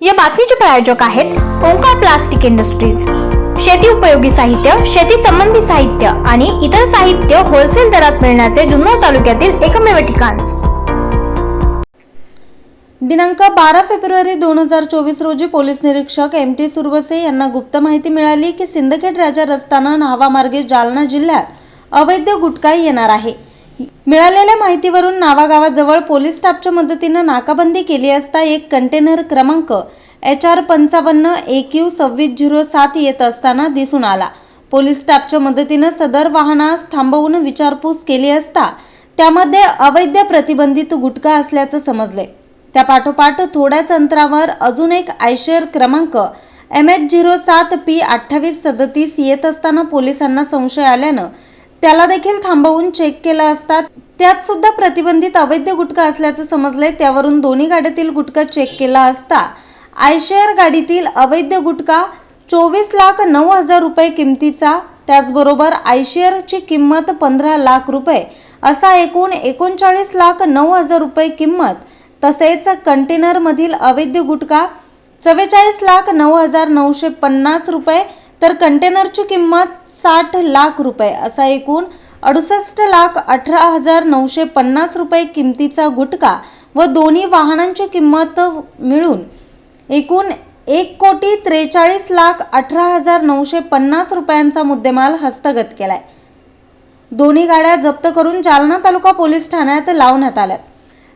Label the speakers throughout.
Speaker 1: या बातमीचे प्रायोजक आहेत ओंकार प्लास्टिक इंडस्ट्रीज. शेती उपयोगी साहित्य शेती संबंधी साहित्य आणि इतर साहित्य होलसेल दरात मिळण्याचे जुन्नर तालुक्यातील एकमेव ठिकाण.
Speaker 2: दिनांक बारा फेब्रुवारी दोन हजार चोवीस रोजी पोलीस निरीक्षक एम टी सुरवसे यांना गुप्त माहिती मिळाली की सिंदखेड राजा रस्त्यानं नावामार्गे जालना जिल्ह्यात अवैध गुटखा येणार आहे. मिळालेल्या माहितीवरून नावागावाजवळ पोलीस स्टाफच्या मदतीनं नाकाबंदी केली असता एक कंटेनर क्रमांक एच आर पंचावन्न ए क्यू सव्वीस झिरो सात येत असताना दिसून आला. पोलीस स्टाफच्या मदतीनं सदर वाहनास थांबवून विचारपूस केली असता त्यामध्ये अवैध प्रतिबंधित गुटखा असल्याचं समजले. त्या पाठोपाठ थोड्याच अंतरावर अजून एक आयशेअर क्रमांक एम एच झिरो सात पी अठ्ठावीस सदतीस येत असताना पोलिसांना संशय आल्यानं त्याला देखील थांबवून चेक केलं असता. त्यात सुद्धा प्रतिबंधित अवैध गुटखा असल्याचं समजले त्यावरून दोन्ही गाड्यातील गुटखा चेक केला असता. आयशेअर गाडीतील अवैध गुटखा चोवीस लाख नऊ हजार रुपये किमतीचा. त्याचबरोबर आयशेअरची किंमत पंधरा लाख रुपये. असा एकूण एकोणचाळीस लाख नऊ हजार रुपये किंमत. तसेच कंटेनरमधील अवैध गुटखा चव्वेचाळीस लाख नऊ हजार नऊशे पन्नास रुपये. तर कंटेनरची किंमत साठ लाख रुपये असा एकूण अडुसष्ट लाख अठरा हजार नऊशे पन्नास रुपये किमतीचा गुटखा व दोन्ही वाहनांची किंमत मिळून एकूण एक कोटी त्रेचाळीस लाख अठरा हजार नऊशे पन्नास रुपयांचा मुद्देमाल हस्तगत केलाय. दोन्ही गाड्या जप्त करून जालना तालुका पोलीस ठाण्यात लावण्यात आल्यात.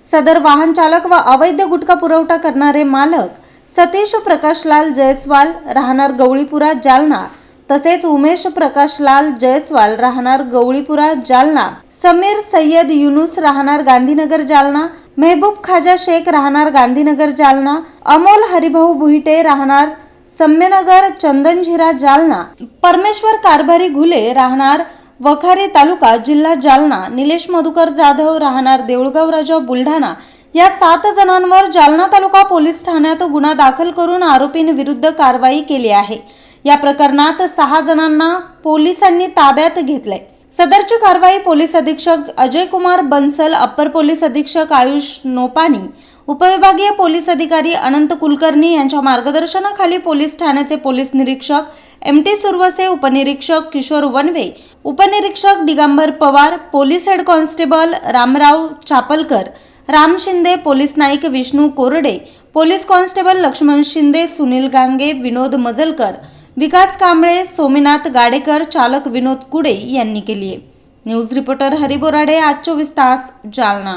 Speaker 2: सदर वाहन चालक व अवैध गुटखा पुरवठा करणारे मालक सतीश प्रकाशलाल जयस्वाल राहणार गवळीपुरा जालना. तसेच उमेश प्रकाशलाल जयस्वाल राहणार गवळीपुरा जालना. समीर सय्यद युनुस राहणार गांधीनगर जालना. मेहबूब खाजा शेख राहणार गांधीनगर जालना. अमोल हरिभाऊ भुईटे राहणार सम्यनगर चंदनझिरा जालना. परमेश्वर कारभारी घुले राहणार वखारी तालुका जिल्हा जालना. निलेश मधुकर जाधव राहणार देऊळगाव राजा बुलढाणा. या सात जणांवर जालना तालुका पोलीस ठाण्यात गुन्हा दाखल करून आरोपींविरुद्ध कारवाई केली आहे. या प्रकरणात सहा जणांना पोलिसांनी ताब्यात घेतलंय. सदरची कारवाई पोलीस अधीक्षक अजय कुमार बन्सल अप्पर पोलीस अधीक्षक आयुष नोपानी उपविभागीय पोलीस अधिकारी अनंत कुलकर्णी यांच्या मार्गदर्शनाखाली पोलीस ठाण्याचे पोलीस निरीक्षक एम टी सुरवसे उपनिरीक्षक किशोर वनवे उपनिरीक्षक Digambar Pawar police head constable Ramrao Chapalkar Ram Shinde police Naik Vishnu Korde police constable Laxman Shinde Sunil Gange Vinod Majalkar Vikas Kamble Sominath Gadekar चालक विनोद कुडे यांनी केली आहे न्यूज रिपोर्टर हरिबोराडे आज चोवीस तास जालना.